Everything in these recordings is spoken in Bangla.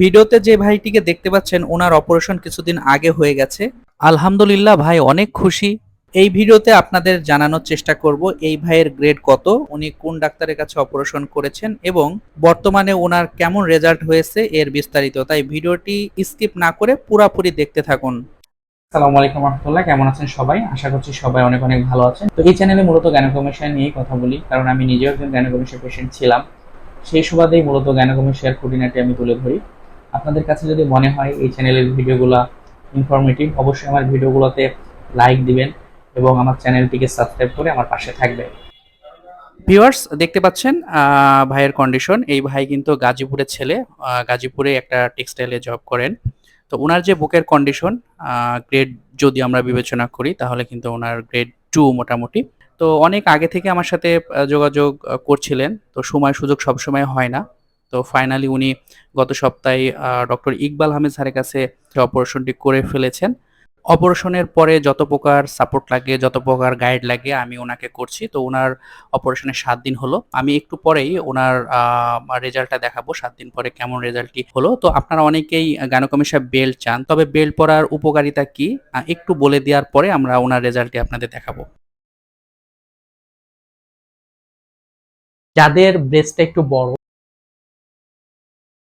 ভিডিওতে যে ভাইটিকে দেখতে পাচ্ছেন, ওনার অপারেশন কিছুদিন আগে হয়ে গেছে। আলহামদুলিল্লাহ ভাই অনেক খুশি। এই ভিডিওতে আপনাদের জানানোর চেষ্টা করব, এই ভাইয়ের গ্রেড কত, উনি কোন ডাক্তারের কাছে অপারেশন করেছেন এবং বর্তমানে ওনার কেমন রেজাল্ট হয়েছে এর বিস্তারিত। তাই ভিডিওটি স্কিপ না করে পুরাপুরি দেখতে থাকুন। আসসালামু আলাইকুম রহমতুল্লাহ, কেমন আছেন সবাই? আশা করছি সবাই অনেক অনেক ভালো আছেন। তো এই চ্যানেলে মূলত গ্যানোকমেশিয়া নিয়েই কথা বলি, কারণ আমি নিজেও একজন গ্যানোকমেশিয়া পেশেন্ট ছিলাম। সেই সুবাদেই মূলত গ্যানোকমেশিয়ার খুঁটিনাটি আমি তুলে ধরি। আপনাদের কাছে যদি মনে হয় এই চ্যানেলের ভিডিওগুলো ইনফরমেটিভ অবশ্যই আমার ভিডিওগুলোতে লাইক দিবেন এবং আমার চ্যানেলটিকে সাবস্ক্রাইব করে আমার পাশে থাকবেন। ভিউয়ার্স দেখতে পাচ্ছেন ভাইয়ের কন্ডিশন এই ভাই কিন্তু গাজীপুরের ছেলে গাজীপুরে একটা টেক্সটাইলে জব করেন। তো ওনার যে বুকের কন্ডিশন গ্রেড যদি আমরা বিবেচনা করি, তাহলে কিন্তু ওনার গ্রেড টু মোটামুটি। তো অনেক আগে থেকে আমার সাথে যোগাযোগ করছিলেন। তো সময় সুযোগ সবসময় হয় না। তো ফাইনালি উনি গত সপ্তাহে ডক্টর ইকবাল আহমেদ স্যারের কাছে অপারেশনটি করে ফেলেছেন অপারেশনের পরে যত প্রকার সাপোর্ট লাগে, যত প্রকার গাইড লাগে, আমি ওনাকে করছি। তো ওনার অপারেশনের সাত দিন হলো। আমি একটু পরেই ওনার রেজাল্টটা দেখাবো। সাত দিন পরে কেমন রেজাল্টটি হলো। তো আপনারা অনেকেই গানকমিশা বেল্ট চান। তবে বেল্ট পরার উপকারিতা কি? একটু বলে দেওয়ার পরে আমরা ওনার রেজাল্টটি আপনাদের দেখাবো। যাদের ব্রেস্টটা একটু বড়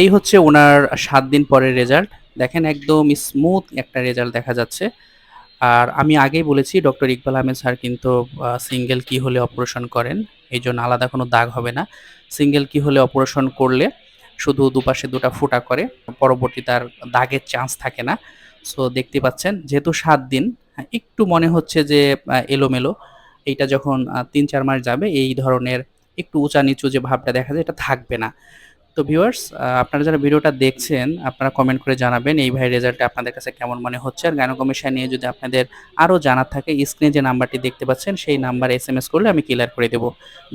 এই হচ্ছে ওনার সাত দিন পরের রেজাল্ট দেখেন একদম স্মুথ একটা রেজাল্ট দেখা যাচ্ছে। আর আমি আগেই বলেছি, ডক্টর ইকবাল আহমেদ স্যার কিন্তু সিঙ্গেল কি হলে অপারেশন করেন, এই জন্য আলাদা কোনো দাগ হবে না। সিঙ্গেল কি হলে অপারেশন করলে শুধু দুপাশে দুটা ফুটা করে, পরবর্তী তার দাগের চান্স থাকে না। সো দেখতে পাচ্ছেন, যেহেতু সাত দিন, একটু মনে হচ্ছে যে এলোমেলো। এইটা যখন তিন চার মাস যাবে, এই ধরনের একটু উঁচা নিচু যে ভাবটা দেখা যায়, এটা থাকবে না। তো ভিউয়ার্স আপনারা যারা ভিডিওটা দেখছেন, আপনারা কমেন্ট করে জানাবেন এই ভাই রেজাল্টটা আপনাদের কাছে কেমন মনে হচ্ছে। আর গানকমিশন নিয়ে যদি আপনাদের আরও জানার থাকে স্ক্রিনে যে নাম্বারটি দেখতে পাচ্ছেন, সেই নাম্বারে এস করলে আমি ক্লিয়ার করে দেবো।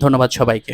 ধন্যবাদ সবাইকে।